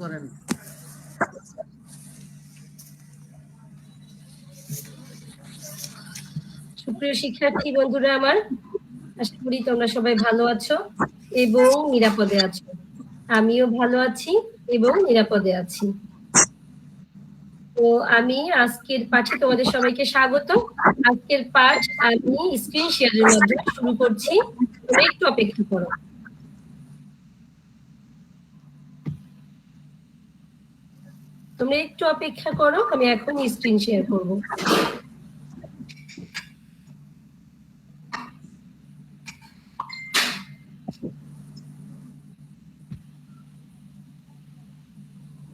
করেন। সুপ্রিয় শিক্ষার্থী বন্ধুরা আমার, আশা করি তোমরা সবাই ভালো আছো এবং নিরাপদে আছো। আমিও ভালো আছি এবং নিরাপদে আছি। তো আমি আজকের পাঠে তোমাদের সবাইকে স্বাগত। আজকের পাঠ আমি স্ক্রিন শেয়ারের মাধ্যমে শুরু করছি। তোমরা একটু অপেক্ষা করো। তোমরা একটু অপেক্ষা করো আমি এখন স্ক্রিন শেয়ার করব।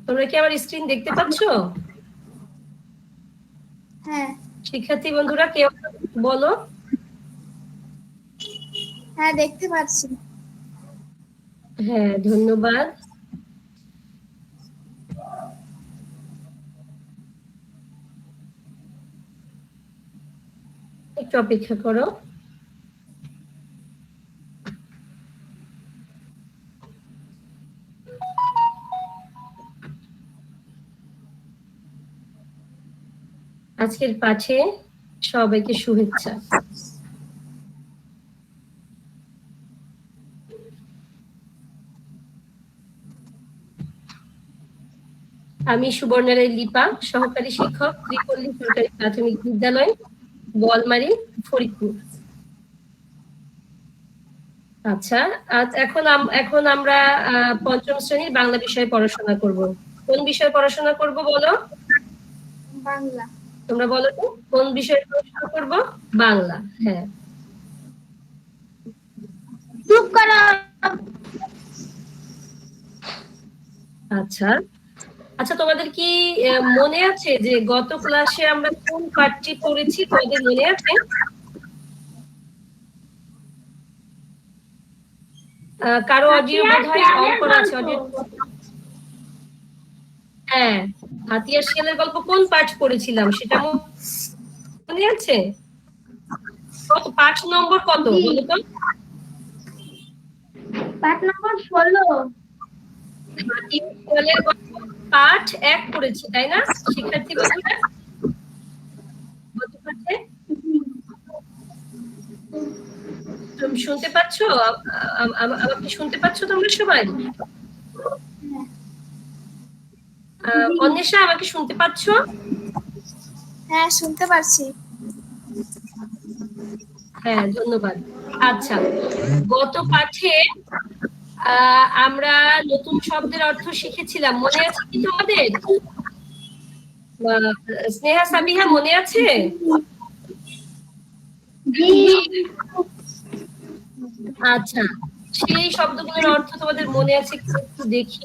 তোমরা কি আমার স্ক্রিন দেখতে পাচ্ছ? হ্যাঁ। শিক্ষার্থী বন্ধুরা কেউ বলো। হ্যাঁ দেখতে পাচ্ছি। হ্যাঁ ধন্যবাদ। একটু অপেক্ষা করো। আজকের পাঠে সবাইকে শুভেচ্ছা। আমি সুবর্ণারায় লিপা, সহকারী শিক্ষক, ত্রিপল্লী সরকারি প্রাথমিক বিদ্যালয় বলমারি ফরিদপুর। আচ্ছা আজ এখন এখন আমরা পঞ্চম শ্রেণির বাংলা বিষয়ে পড়াশোনা করব। কোন বিষয়ে পড়াশোনা করব বলো? বাংলা। তোমরা বলো তো কোন বিষয়ে পড়াশোনা করব? বাংলা হ্যাঁ। চুপ করো। আচ্ছা। আচ্ছা তোমাদের কি মনে আছে যে গত ক্লাসে আমরা কোন পাঠটি পড়েছি? তোমাদের মনে আছে? কারও অডিও বোধ অন করা আছে অডিও হ্যাঁ হাতিয়ার শিয়ালের গল্প কোন পাঠ পড়েছিলাম? সেটা মনে- মনে আছে? কত পাঠ নম্বর কত বলো তো। পাঠ নম্বর ষোলো। হাতিয়ার শিয়ালের গল্প পাঠ এক পড়েছি তাই না? শিক্ষার্থী বন্ধুরা? তুমি শুনতে পাচ্ছ? আমাকে শুনতে পাচ্ছ তোমরা সবাই? অন্বেষা আমাকে শুনতে পাচ্ছ? হ্যাঁ শুনতে পারছি হ্যাঁ ধন্যবাদ। আচ্ছা গত পাঠে আমরা নতুন শব্দের অর্থ শিখেছিলাম। মনে আছে কি তোমাদের? স্নেহা সাবিহা মনে আছে? আচ্ছা সেই শব্দগুলোর অর্থ তোমাদের মনে আছে একটু দেখি?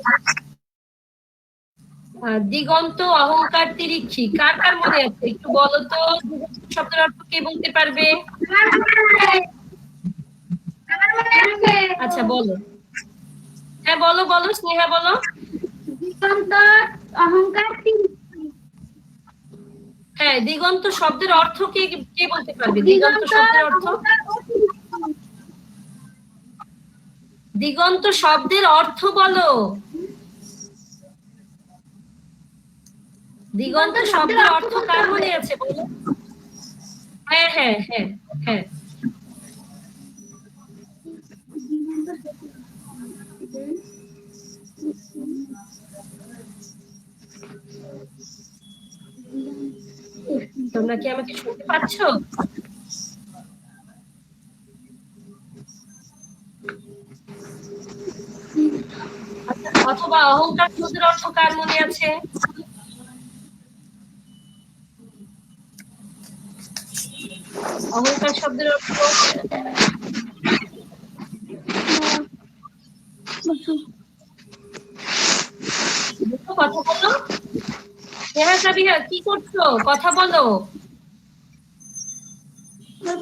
দিগন্ত অহংকার তিরিক্ষি কার কার মনে আছে? একটু বলো তো শব্দের অর্থ কে বলতে পারবে? আচ্ছা বলো। হ্যাঁ বলো বলো স্নেহা বলো। দিগন্ত অহংকার হ্যাঁ দিগন্ত শব্দের অর্থ কে কে বলতে পারবে? দিগন্ত শব্দের অর্থ? দিগন্ত শব্দের অর্থ বলো। দিগন্ত শব্দের অর্থ কার মনে আছে বলো? হ্যাঁ হ্যাঁ হ্যাঁ হ্যাঁ। তোমরা কি আমাকে শুনতে পাচ্ছ? অথবা অহংকার শব্দের অর্থ কার মনে আছে? অহংকার শব্দের অর্থ দুটো কথা বলো নেহা সাবিহা কি করছ? কথা বলো।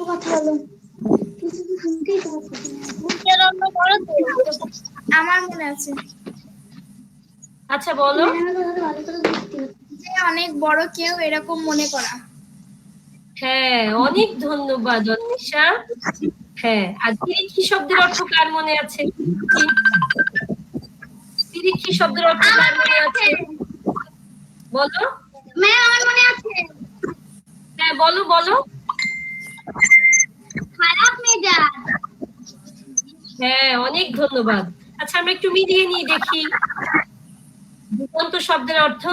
কথা বলো আমার মনে আছে। আচ্ছা বলো। অনেক বড় কেউ এরকম মনে করা। হ্যাঁ অনেক ধন্যবাদ অন্বেষা হ্যাঁ আর তিরিক্ষি শব্দের অর্থ কার মনে আছে? তিরিক্ষি শব্দের অর্থ কার মনে আছে? বলো। ম্যাম আমার মনে আছে। হ্যাঁ বলো বলো। খারাপ মেজাজ হ্যাঁ অনেক ধন্যবাদ। আচ্ছা আমরা একটু মিলিয়ে নিয়ে দেখি। দিগন্ত শব্দের অর্থ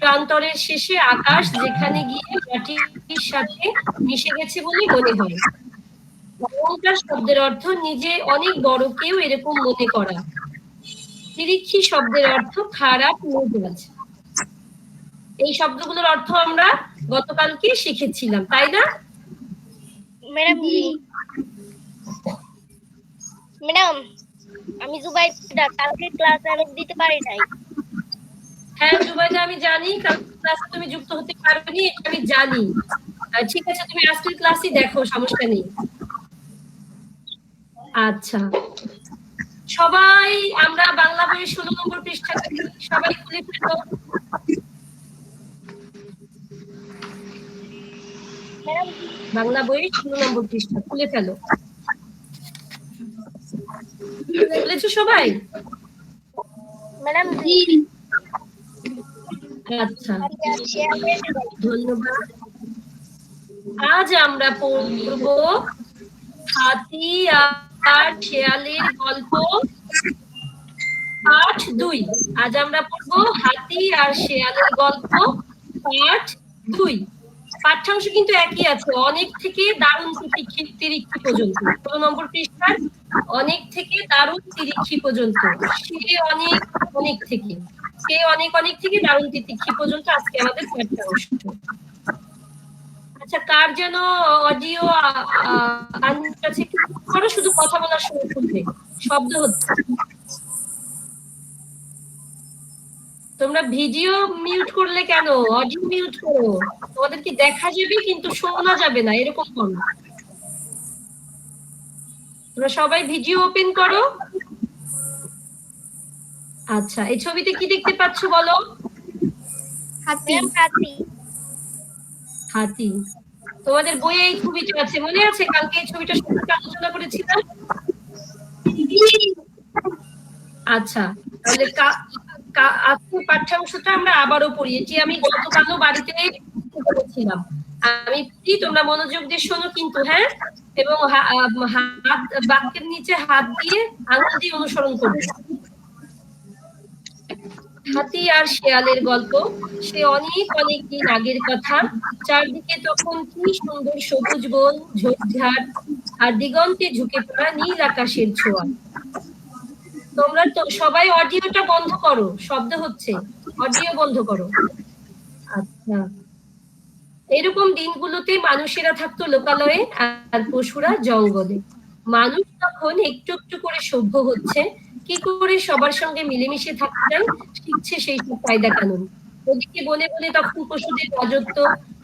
প্রান্তরের শেষে আকাশ যেখানে গিয়ে মাটির সাথে মিশে গেছে বলে মনে হয়। অহংকার শব্দের অর্থ নিজে অনেক বড় কেউ এরকম মনে করা। তিরিক্ষি শব্দের অর্থ খারাপ মেজাজ। এই শব্দগুলোর অর্থ আমরা গতকালকে শিখেছিলাম তাই না? ম্যাডাম ম্যাডাম আমি জুবাইদা কালকে ক্লাস অনেক দিতে পারি নাই। হ্যাঁ জুবাইদা আমি জানি ক্লাসে তুমি যুক্ত হতে পারবে নি আমি জানি। ঠিক আছে তুমি আজকের ক্লাসই দেখো সমস্যা নেই। আচ্ছা। সবাই আমরা বাংলা বইয়ের ষোলো নম্বর পৃষ্ঠা সবাই খুলে ফেলো। বাংলা বইয়ের ষোলো নম্বর পৃষ্ঠা খুলে ফেলো। খুলেছো সবাই? ম্যাডাম আচ্ছা। ধন্যবাদ। আজ আমরা পড়ব হাতি আর শেয়ালের গল্প পাঠ দুই। আজ আমরা পড়ব হাতি আর শেয়ালের গল্প পাঠ দুই। পাঠ্যাংশ কিন্তু একই আছে। অনেক থেকে দারুণ তিরিক্ষি পর্যন্ত। ষোলো নম্বর পৃষ্ঠার অনেক থেকে দারুণ তিরিক্ষি পর্যন্ত। সে অনেক অনেক থেকে। সে অনেক অনেক থেকে দারুণ তিরিক্ষি পর্যন্ত আজকে আমাদের পাঠ্যাংশ। আচ্ছা কার যেন অডিও শুধু কথা বলার সময় শুনবে। শব্দ হচ্ছে। তোমরা ভিডিও মিউট করলে কেন? অডিও মিউট করো। তোমাদের কি দেখা যাবে কিন্তু শোনা যাবে না এরকম করো তোমরা সবাই ভিডিও ওপেন করো। আচ্ছা এই ছবিতে কি দেখতে পাচ্ছ বলো? হাতি। হাতি। হাতি। তোমাদের বইয়ে এই ছবিটা আছে মনে আছে? কালকে এই ছবিটা সম্পর্কে আলোচনা করেছিলাম? আচ্ছা তাহলে আজকের পাঠ্যাংশটা আমরা আবারও পড়ি এটি আমি গতকালও বাড়িতে করেছিলাম আমি পড়ি, তোমরা মনোযোগ দিয়ে শোনো কিন্তু হ্যাঁ? এবং হাত বাক্যের নিচে হাত দিয়ে আঙুল দিয়ে অনুসরণ করবে হাতি আর শেয়ালের গল্প। সে অনেক অনেক দিন আগের কথা। চারদিকে তখন কি সুন্দর সবুজ বন ঝোপঝাড় আর দিগন্তে ঝুঁকে পড়া নীল আকাশের ছোঁয়া। তোমরা সবাই অডিওটা বন্ধ করো, শব্দ হচ্ছে। অডিও বন্ধ করো। আচ্ছা। এরকম দিনগুলোতে মানুষেরা থাকতো লোকালয়ে আর পশুরা জঙ্গলে। মানুষ তখন একটু একটু করে সভ্য হচ্ছে, কি করে সবার সঙ্গে মিলেমিশে থাকা যায় শিখছে সেই সব কায়দা কানুন ওদিকে বনে বনে তখন পশুদের রাজত্ব,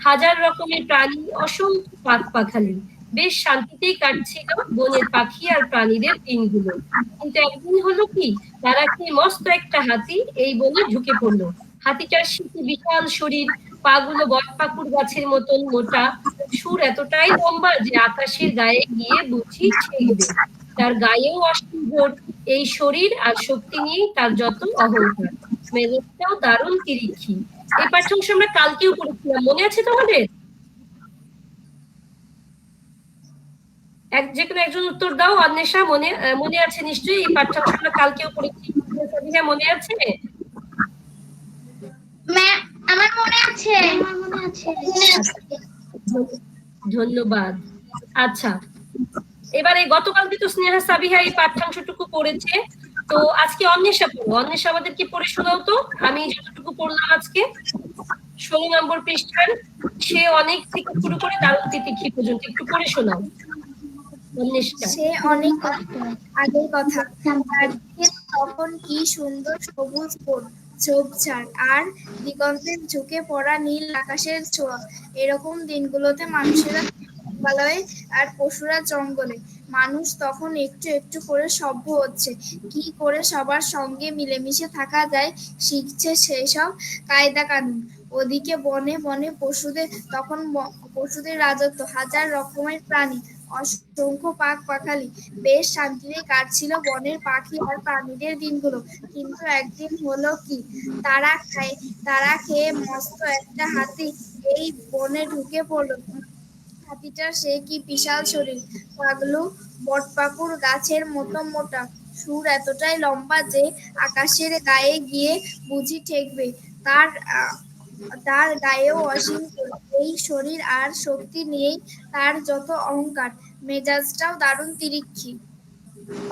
হাজার রকমের প্রাণী অসংখ্য পাক পাখালি। বেশ শান্তিতেই কাটছিল বনের পাখি আর প্রাণীদের দিনগুলো। কিন্তু একদিন হলো কি, তারা কি মস্ত একটা হাতি এই বনে ঢুকে পড়ল। হাতিটার শীতে বিশাল শরীর, পাগুলো বটপাকুর গাছের মতন মোটা, সুর এতটাই লম্বা যে আকাশের গায়ে গিয়ে বুঝি ঠেকবে তার গায়েও অসীম এই শরীর আর শক্তি নিয়ে তার যত অহংকার। মেজাজটাও দারুণ তিরিক্ষি। এই পাঠ্যাংশ আমরা কালকেও পড়েছিলাম, মনে আছে তোমাদের? এক যে কোনো একজন উত্তর দাও অন্বেষা মনে মনে আছে নিশ্চয়ই এই পাঠ্যাংশ আমরা কালকেও পড়েছি। সাবিনা, মনে আছে? আমার মনে আছে। ধন্যবাদ। আচ্ছা এবারে গতকালকে তো স্নেহা সাবিহা এই পাঠ্যাংশটুকু পড়েছে। তো আজকে অন্বেষা পড়ো অন্বেষা আমাদের কি পড়ে শোনাও তো। আমি যতটুকু পড়লাম আজকে ষোলো নম্বর পৃষ্ঠার সে অনেক থেকে শুরু করে দারুণ তিতিক্ষি পর্যন্ত একটু পড়ে শোনাও। সে অনেক আগের কথা। তখন কি সুন্দর সবুজ বন ঝোপঝাড় আর দিগন্তের ঝুঁকে পড়া নীল আকাশের ছোঁয়া। এরকম দিনগুলোতে মানুষেরা হিমালয়ে আর পশুরা জঙ্গলে। মানুষ তখন একটু একটু করে সভ্য হচ্ছে। কি করে সবার সঙ্গে মিলেমিশে থাকা যায়, শিখছে সেই সব কায়দা কানুন ওদিকে বনে বনে পশুদের, তখন পশুদের রাজত্ব। হাজার রকমের প্রাণী। অসংখ্য পাক পাখালি বেশ শান্তিতে কাটছিল বনের পাখি আর প্রাণীদের দিনগুলো। কিন্তু একদিন হলো কি? তারা খায়, তারা খেয়ে মস্ত একটা হাতি এই বনে ঢুকে পড়ল। হাতিটার সে কি বিশাল শরীর? পাগলু বটপাকুর গাছের মতো মোটা। সুর এতটাই লম্বা যে আকাশের গায়ে গিয়ে বুঝি ঠেকবে। তার তার গায়েও অসীম এই শরীর আর শক্তি নিয়েই তার যত অহংকার, মেজাজটাও দারুণ তিরিক্ষি।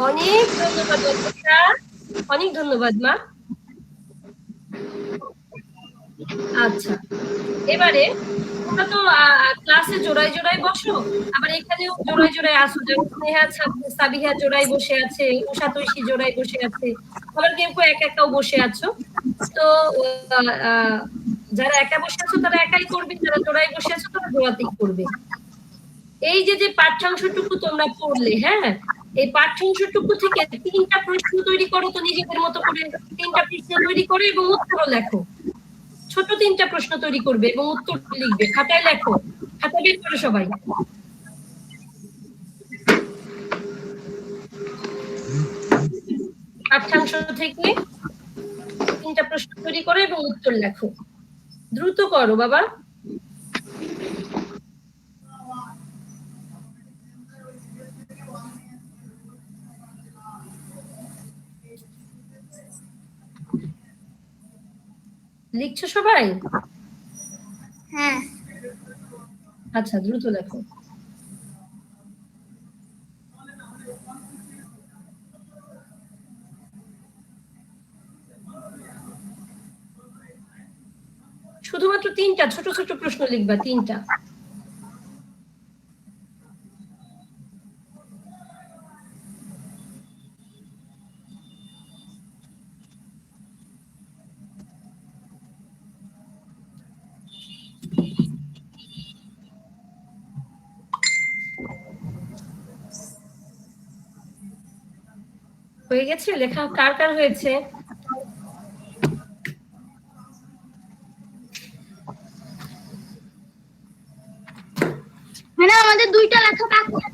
অনেক ধন্যবাদ। অনেক ধন্যবাদ, মা। আচ্ছা এবারে তোমরা তো ক্লাসে জোড়ায় জোড়ায় বসো, আবার এখানেও জোড়ায় জোড়ায় আসো। যেমন স্নেহা সাবিহা জোড়ায় বসে আছে, উষা তৈশী জোড়ায় বসে আছে, আবার কেউ কেউ একা একাও বসে আছো। তো যারা একা বসে আছো তারা একাই করবে, যারা জোড়ায় বসে আছো তারা জোড়াতেই করবে। এই যে যে পাঠ্যাংশটুকু তোমরা পড়লে হ্যাঁ? এই পাঠ্যাংশটুকু থেকে তিনটা প্রশ্ন তৈরি করো তো নিজেদের মতো করে। তিনটা প্রশ্ন তৈরি করো এবং উত্তরও লেখো। ছোট তিনটা প্রশ্ন তৈরি করবে এবং উত্তর লিখবে। খাতায় লেখো। খাতা বের করো সবাই। পাঠ্যাংশ থেকে তিনটা প্রশ্ন তৈরি করো এবং উত্তর লেখো। দ্রুত করো বাবা। লিখছো সবাই? হ্যাঁ। আচ্ছা দ্রুত লেখো। শুধুমাত্র তিনটা ছোট ছোট প্রশ্ন লিখবা তিনটা। হয়ে গেছে? লেখা কার কার হয়েছে ম্যাডাম আমাদের দুইটা লেখা বাকি আছে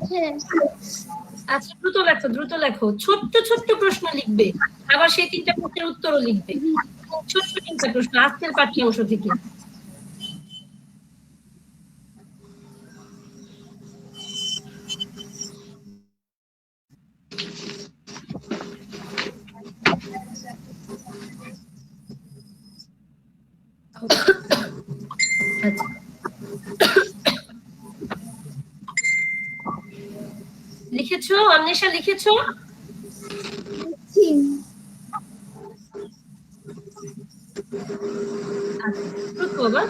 আচ্ছা দ্রুত লেখো দ্রুত লেখো। ছোট্ট ছোট্ট প্রশ্ন লিখবে। আবার সেই তিনটা প্রশ্নের উত্তরও লিখবে। ছোট্ট তিনটা প্রশ্ন, আজকের পাঠ্য অংশ থেকে। লিখেছো? অন্বেষা লিখেছো আচ্ছা, বাবা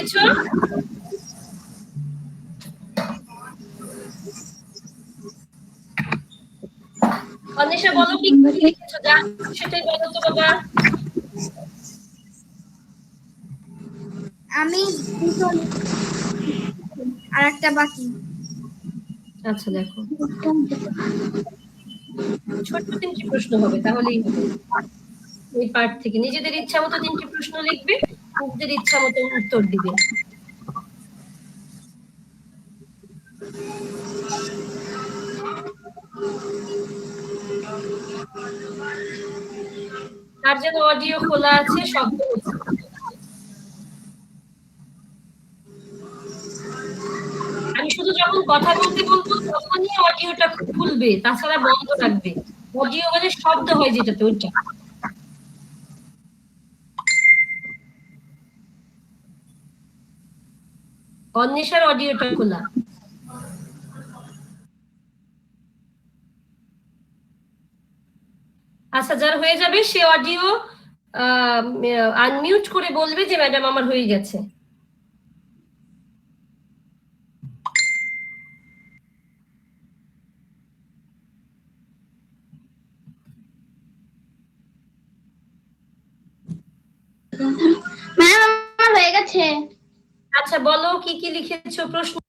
লিখেছো অন্বেষা বলো কি লিখেছো যা সেটাই বলো তো বাবা। আমি দুটো আর একটা বাকি। আচ্ছা দেখো। ছোট্ট তিনটি প্রশ্ন হবে তাহলেই হবে। এই পার্ট থেকে। নিজেদের ইচ্ছা মতো তিনটি প্রশ্ন লিখবে। নিজেদের ইচ্ছা মতো উত্তর দিবে। তার যেন অডিও খোলা আছে শব্দ আমি শুধু যখন কথা বলতে বলব, তখনই অডিওটা খুলবে, তাছাড়া বন্ধ রাখবে। অডিও মানে শব্দ হয় যেটাতে, ওইটা। অন্বেষার অডিওটা খোলা। আচ্ছা যার হয়ে যাবে সে অডিও আনমিউট করে বলবে যে ম্যাডাম আমার হয়ে গেছে। ম্যাম আমার হয়ে গেছে। আচ্ছা বলো। কি কি লিখেছো প্রশ্ন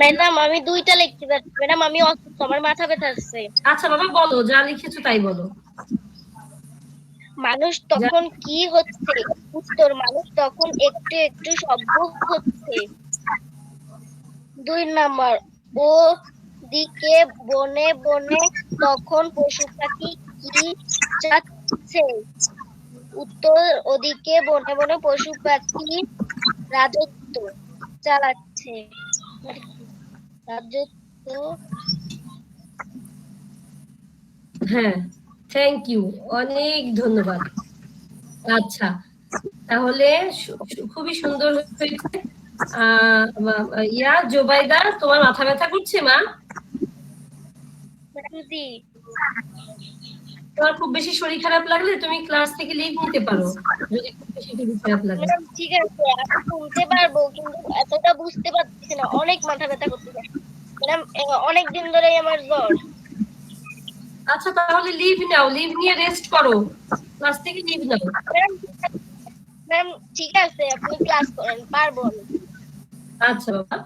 ম্যাডাম আমি দুইটা লিখতে পারছি। ম্যাডাম আমি অসুস্থ আমার মাথা ব্যথা আছে আচ্ছা বাবা বলো যা লিখেছো তাই বলো। মানুষ তখন কি হচ্ছে? উত্তর মানুষ তখন একটু একটু শব্দ হচ্ছে। দুই নাম্বার ও দিকে বনে বনে তখন পশু পাখি কি যাচ্ছে উত্তর ওদিকে বনে বনে পশু পাখি রাজত্ব চালাচ্ছে। হ্যাঁ থ্যাংক ইউ অনেক ধন্যবাদ। আচ্ছা তাহলে খুবই সুন্দর হয়েছে। ইয়া, জোবাইদা, তোমার মাথা ব্যথা করছে, মা? তোমার খুব বেশি শরীর খারাপ লাগলে তুমি ক্লাস থেকে লিভ নিতে পারো। যদি খুব বেশি শরীর খারাপ লাগে। ম্যাডাম ঠিক আছে আমি শুনতে পারব কিন্তু এতটা বুঝতে পারছি না অনেক মাথা ব্যথা করতেছে। ম্যাডাম অনেক দিন ধরেই আমার জ্বর। আচ্ছা তাহলে লিভ নাও লিভ নিয়ে রেস্ট করো। ক্লাস থেকে লিভ নাও। ম্যাম ঠিক আছে আপনি ক্লাস করেন পারব আচ্ছা বাবা।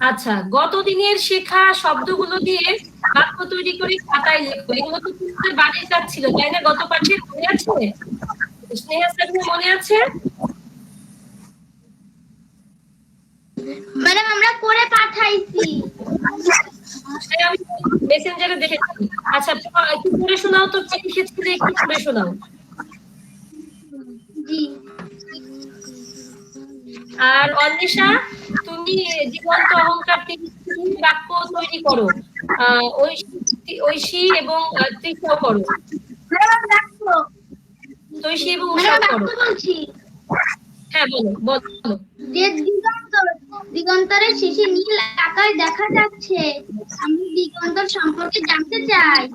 আচ্ছা গত দিনের শেখা শব্দগুলো দিয়ে বাক্য তৈরি করে খাতায় লেখো। এগুলো তো তোমাদের বাড়ির কাজ ছিল তাই না? গত পাঠে মনে আছে? স্নেহা স্যারের মনে আছে? ম্যাডাম আমরা করে পাঠাইছি। আমি মেসেঞ্জারে দেখেছি। আচ্ছা একটু পড়ে শোনাও তো কি লিখেছিলে একটু পড়ে শোনাও। জি। আর অন্বেষা তুমি জীবন্ত অহংকার বাক্য তৈরি করো। ঐশী- এবং তৃষাও করো। ঐশী এবং উষাও করো। হ্যাঁ বলো বলো। যে দিগন্তর দিগন্তরের শেষে নীল আকাশ দেখা যাচ্ছে আমি দিগন্তর সম্পর্কে জানতে চাই।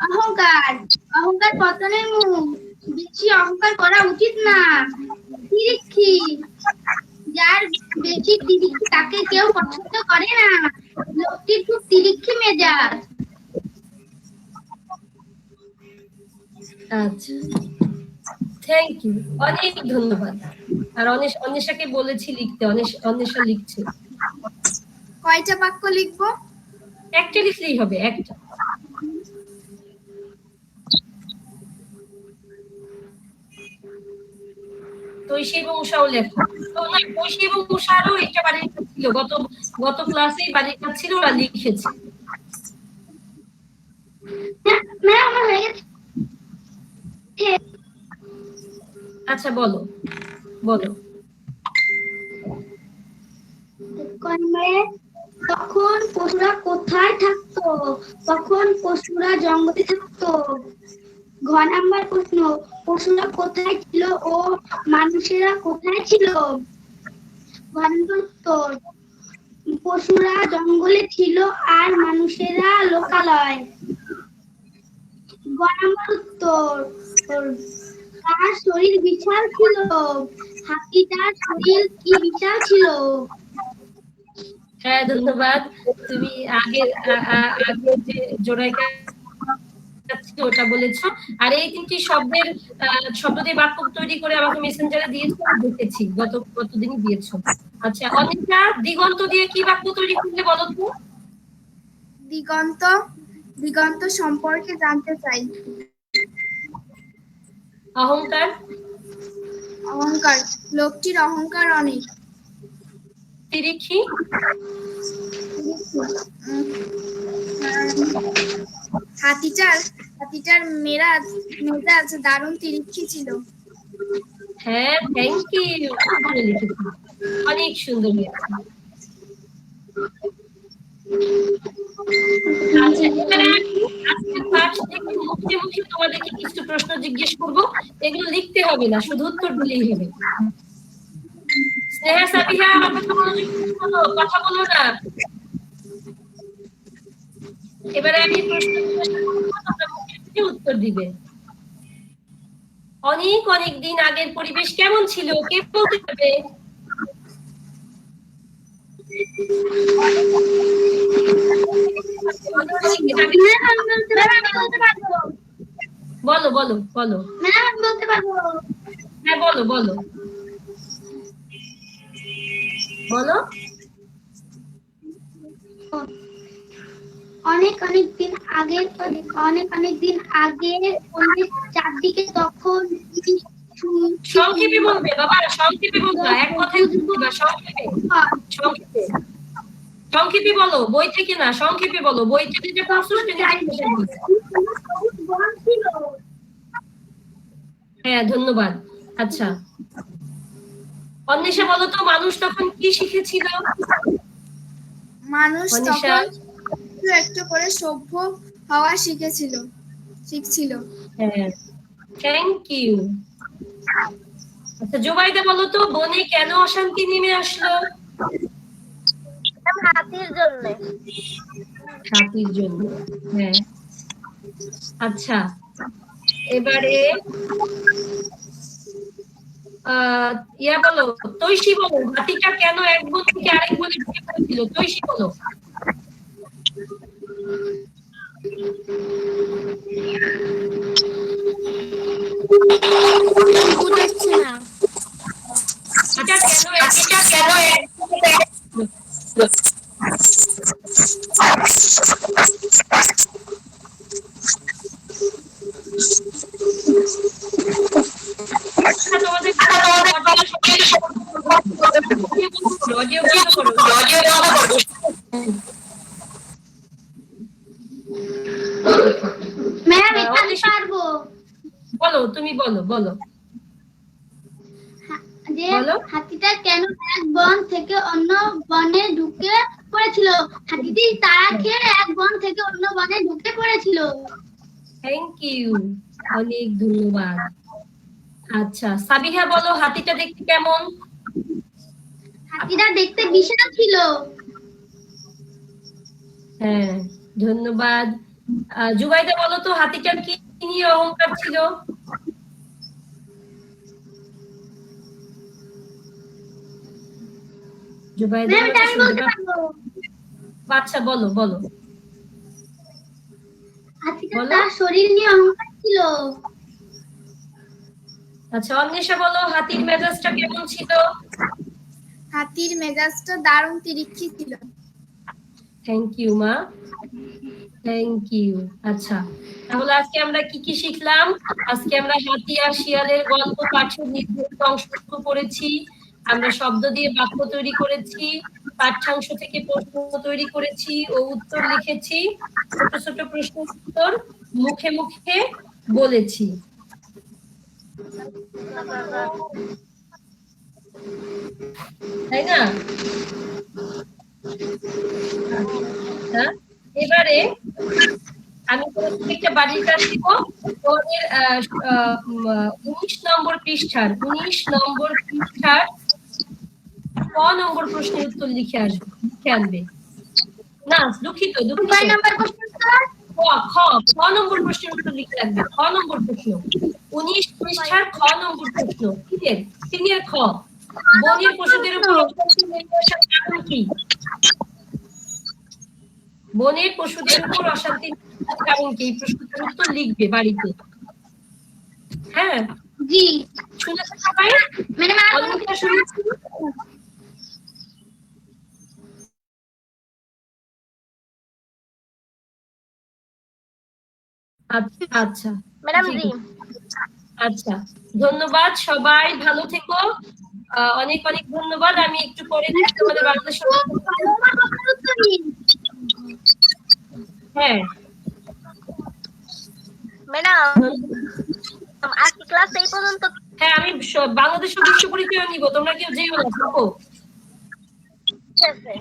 অহংকার অহংকার পতনের মুখ বেশি অহংকার করা উচিত না। তিরিক্ষি যার বেশি তিরিক্ষি তাকে কেউ পছন্দ করে না। লোকটির খুব তিরিক্ষি মেজাজ। আচ্ছা। থ্যাংক ইউ অনেক ধন্যবাদ। আর অনেশ অন্বেষাকে বলেছি লিখতে অনেশ অন্বেষা লিখছে। কয়টা বাক্য লিখব? একটা লিখলেই হবে একটা। তৈশি এবং উষাও এবং উষারও একটা বাড়ির ছিল। গত গত ছিল ওরা লিখেছে। আচ্ছা বলো। বলো। মানে, তখন পশুরা কোথায় থাকতো? তখন পশুরা জঙ্গলে থাকতো? ঘ নাম্বার প্রশ্ন পশুরা কোথায় মানুষেরা কোথায় ছিল? পশুরা জঙ্গলে ছিল আর মানুষেরা লোকালয়। তার শরীর বিশাল ছিল। হাতিটার শরীর কি বিশাল ছিল? হ্যাঁ ধন্যবাদ। তুমি আগের আগের যে জোড়াইকা ছিল ওটা বলেছ। আর এই তিনটি শব্দের শব্দ দিয়ে বাক্য তৈরি করে আমাকে মেসেঞ্জারে দিয়েছ দেখেছি গত গতদিনই দিয়েছ। আচ্ছা অনেকটা দিগন্ত দিয়ে কি বাক্য তৈরি করলে বলো তো? দিগন্ত দিগন্ত সম্পর্কে জানতে চাই। অহংকার? অহংকার লোকটির অহংকার অনেক। তিরিক্ষি। হাতিটার হাতিটার মেরাজ মেজাজ দারুণ তিরিক্ষি ছিল। হ্যাঁ থ্যাংক ইউ অনেক সুন্দর আচ্ছা তোমাদেরকে কিছু প্রশ্ন জিজ্ঞেস করব। এগুলো লিখতে হবে না, শুধু উত্তর দিলেই হবে। স্নেহা সাবিহা কথা বলো না। এবারে আমি উত্তর দিবে। অনেক অনেক দিন আগের পরিবেশ কেমন ছিল? কে বলতে পারবে? বলো বলো বলো। হ্যাঁ বলো বলো। বলো। অনেক অনেক দিন আগে অনেক অনেক দিন আগে পরিবেশ চারদিকে তখন সংক্ষেপে বলবে বাবা সংক্ষেপে বলবা এক কথায় উত্তর সংক্ষেপে। সংক্ষেপে। সংক্ষেপে বলো বই থেকে না সংক্ষেপে বলো বই থেকে যে পড়ছো সেটা হ্যাঁ ধন্যবাদ। আচ্ছা। অন্বেষা বলো তো মানুষ তখন কি শিখেছিল? মানুষ মনীষা? তখন একটু একটু করে সভ্য হওয়া শিখেছিল শিখছিল। হ্যাঁ থ্যাংক ইউ আচ্ছা জোবাইদা বলো তো বনে কেন অশান্তি নেমে আসলো? হাতির জন্য। হাতির জন্য হ্যাঁ। আচ্ছা এবারে আহ, ইয়া বলো তৈশি বলো হাতিটা কেন এক বন থেকে আরেক বনে ঢুকে পড়েছিল? তৈশি বলো বুঝাচ্ছে না এটা কেন এটা কেন এক- আচ্ছা, তোমাদের অডিও বন্ধ করো অডিও বন্ধ করো ম্যাম এটা আমি অবশ্যই। পারব বলো তুমি বলো বলো যে বলো। হাতিটা কেন এক বন থেকে অন্য বনে ঢুকে পড়েছিল হাতিটি তারা খেয়ে এক বন থেকে অন্য বনে ঢুকে পড়েছিল থ্যাংক ইউ অনেক ধন্যবাদ। আচ্ছা সাবিহা বলো হাতিটা দেখতে কেমন? হাতিটা দেখতে বিশাল ছিল। হ্যাঁ ধন্যবাদ। জুবাইদা বলো তো হাতিটার কি নিয়ে অহংকার ছিল? জুবাইদা আচ্ছা বলো বলো। হাতিটা তার শরীর নিয়ে অহংকার ছিল। আচ্ছা অন্বেষা বলো হাতির মেজাজটা কেমন ছিল? হাতির মেজাজটা দারুণ তিরিক্ষি ছিল। থ্যাংক ইউ মা। থ্যাংক ইউ আচ্ছা তাহলে আজকে আমরা কি কি শিখলাম? আজকে আমরা হাতি আর শিয়ালের গল্প পাঠের নির্ধারিত অংশটুকু পড়েছি। আমরা শব্দ দিয়ে বাক্য তৈরি করেছি, পাঠ্যাংশ থেকে প্রশ্ন তৈরি করেছি ও উত্তর লিখেছি, ছোট ছোট প্রশ্ন উত্তর মুখে মুখে বলেছি। তাই না? হ্যাঁ? এবারে আমি একটা বাড়ির কাজ দিব। উনিশ নম্বর পৃষ্ঠার, উনিশ নম্বর পৃষ্ঠার ক নম্বর প্রশ্নের উত্তর লিখে আসবে লিখে না দুঃখিত দুঃখিত। নাম্বার প্রশ্ন খ খ খ নম্বর প্রশ্নের উত্তর লিখে রাখবে। খ নম্বর প্রশ্ন। উনিশ পৃষ্ঠার খ নম্বর প্রশ্ন। তিনের তিনের খ। বনের পশুদের উপর কারণ কি? বনের পশুদের উপর অশান্তি কারণ কি? প্রশ্নটার উত্তর লিখবে বাড়িতে। হ্যাঁ? জি। শুনেছো সবাই? ম্যাডাম কোনো শুনেছি। আচ্ছা আচ্ছা। ম্যাডাম জি। আচ্ছা। ধন্যবাদ সবাই ভালো থেকো। অনেক অনেক ধন্যবাদ। আমি একটু পরে তোমাদের বাংলাদেশ হ্যাঁ। ম্যাডাম আজকে ক্লাস এই পর্যন্ত হ্যাঁ আমি স- বাংলাদেশ বিশ্ব পরিচয় নিব। তোমরা কেউ যেও না থাকো। ঠিক আছে।